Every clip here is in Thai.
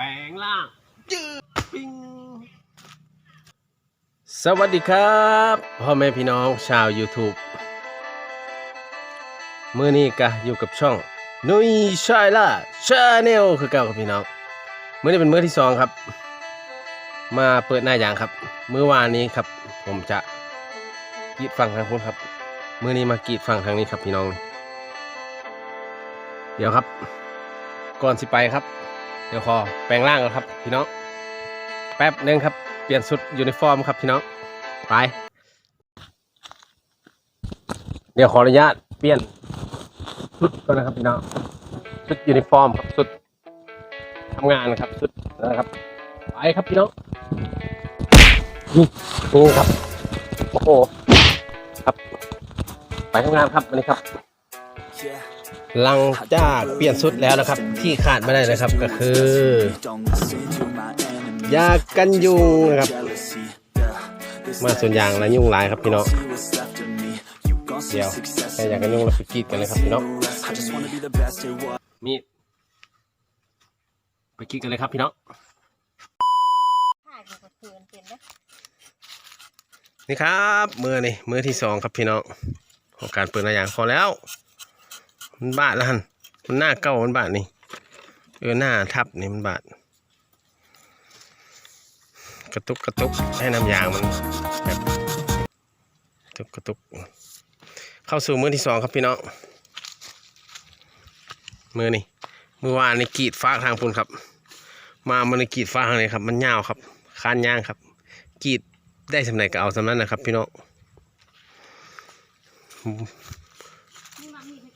แปลงล่างจืดปิงสวัสดีครับพ่อแม่พี่น้องชาว YouTube มื้อนี้ก็อยู่กับช่องนุยชายล่าชาแนลคือเก่าครับพี่น้องมื้อนี้เป็นมื้อที่สองครับ มาเปิดหน้าอย่างครับเมื้อวานนี้ครับ ผมจะกรีดฟังทางพุ้นครับมื้อนี้มากรีดฟังทางนี้ครับพี่น้อง เดี๋ยวครับ ก่อนสิไปครับ เดี๋ยวขอแปลงร่างก่อนครับ พี่น้อง แป๊บหนึงครับ เปลี่ยนชุดยูนิฟอร์มครับพี่น้อง ไป เดี๋ยวขออนุญาตเปลี่ยนชุดก่อนนะครับพี่น้อง ชุดยูนิฟอร์มครับชุดทำงานนะครับชุดนะครับ ไปครับพี่น้องนี่นี่ครับ โอ้โห ครับ ไปทำงานครับวันนี้ครับ หลังจากเปลี่ยนชุดแล้วนะครับ ที่ขาดไม่ได้นะครับก็คือยากันยุงนะครับ มาส่วนยางและยุงลายครับพี่น้องเดี๋ยวใช้ยากันยุงเราไปกีดกันเลยครับพี่น้องมีไปกีดกันเลยครับพี่น้องนี่ครับมือนี่มือที่สองครับพี่น้องของการเปิดหน้าอย่างพอแล้ว มันบาดแล้วฮันมันหน้าเก้ามันบาดนี่เออหน้าทับนี่มันบาดกระตุกกระตุกให้น้ำยางมันแบบกระตุกกระตุก เข้าสู่มือที่สองครับพี่น้องมือนี่มือวานนี่กรีดฟ้าทางพุ่นครับ มามันนี่กรีดฟ้าทางไหนครับ มันยาวครับคานยางครับกรีดได้สำไหนก็เอาสำนั้นนะครับ พี่น้อง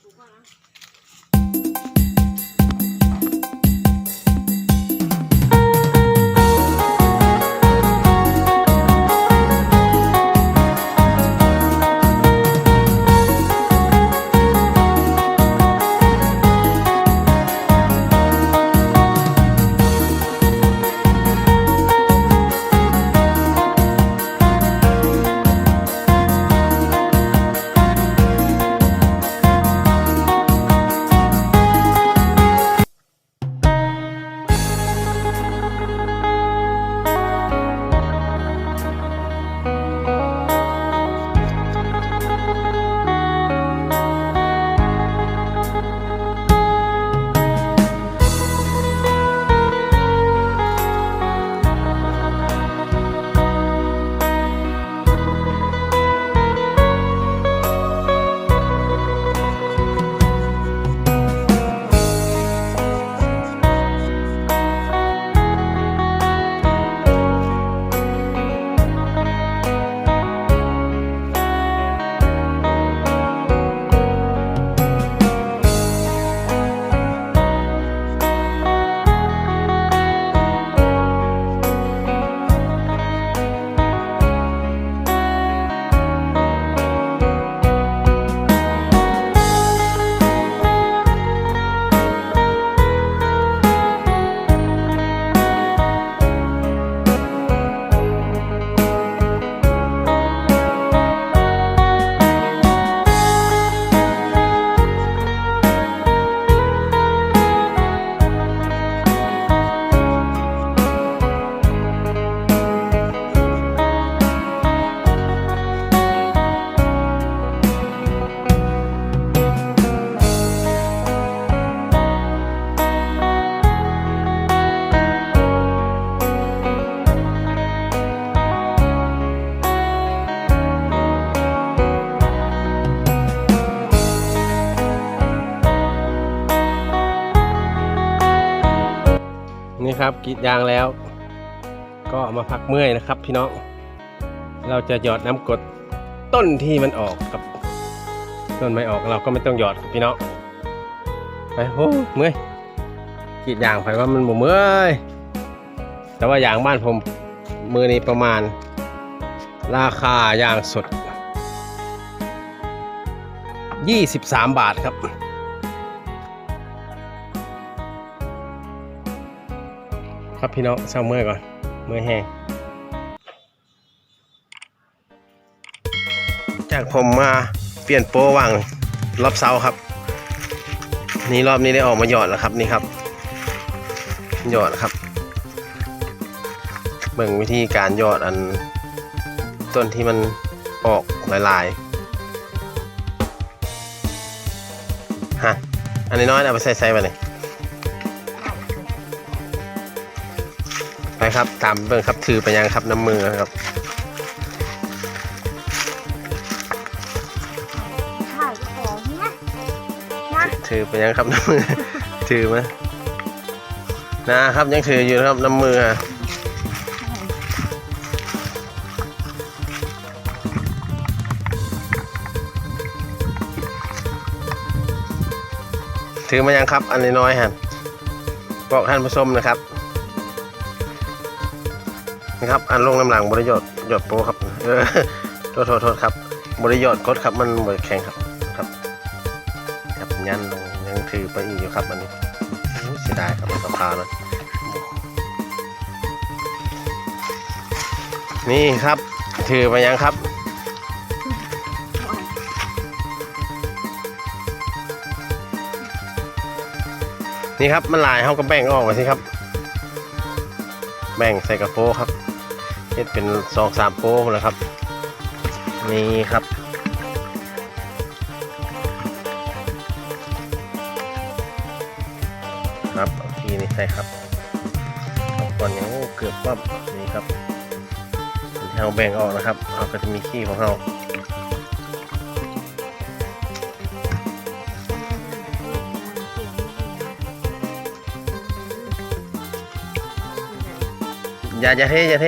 นี่มัน นะครับกรีดยางแล้ว ก็เอามาพักเมื่อยนะครับ พี่น้อง เราจะหยอดน้ำกดต้นที่มันออกกับ ต้นไม่ออกเราก็ไม่ต้องหยอดครับพี่น้องไปโอ้เมื่อยกรีดยางไปว่ามันบ่เมื่อยแต่ว่ายางบ้านผมมือนี้ประมาณ ราคายางสด 23 บาทครับ ครับพี่น้องเช้าเมื่อยก่อน เมื่อยแห้งจากผมมาเปลี่ยนโปรว่างรอบเสาครับ นี่รอบนี้ได้ออกมาหยอดแล้วครับนี่ครับหยอดครับ เบิ่งวิธีการยอดอัน ต้นที่มันออกลายๆฮะอันนี้น้อยเอาไปใส่ใส่ไปเลย ไปครับ ตามเบิ่งครับถือไปยังครับน้ำมือครับถ่ายของนะนะถือไปยังครับน้ำมือ ถือมานะครับยังถืออยู่นะครับน้ำมือฮะถือมายังครับ อันนี้น้อยฮะบอกท่านผู้ชมนะครับ นะครับ อันลงน้ำหลังบริยอดหยดโปครับเออโทษโทษโทษครับบริยอดกดครับมันบริแข็งครับครับครับยันลงยังถือไปอีกอยู่ครับอันนี้เสียดายครับสะพานนะนี่ครับ ถือไปยังครับนี่ครับมันลายเขาก็แบ่งออกมาสิครับ แบ่งใส่กระโปรงครับ เฮ็ดเป็นสองสามโป้แล้วครับ นี่ครับครับเอาทีนี้ใส่ครับเอาก่อนยังเกือบว่านี่ครับเราแบ่งออกนะครับเราก็จะมีขี้ของเราอย่าอย่าเทอย่าเท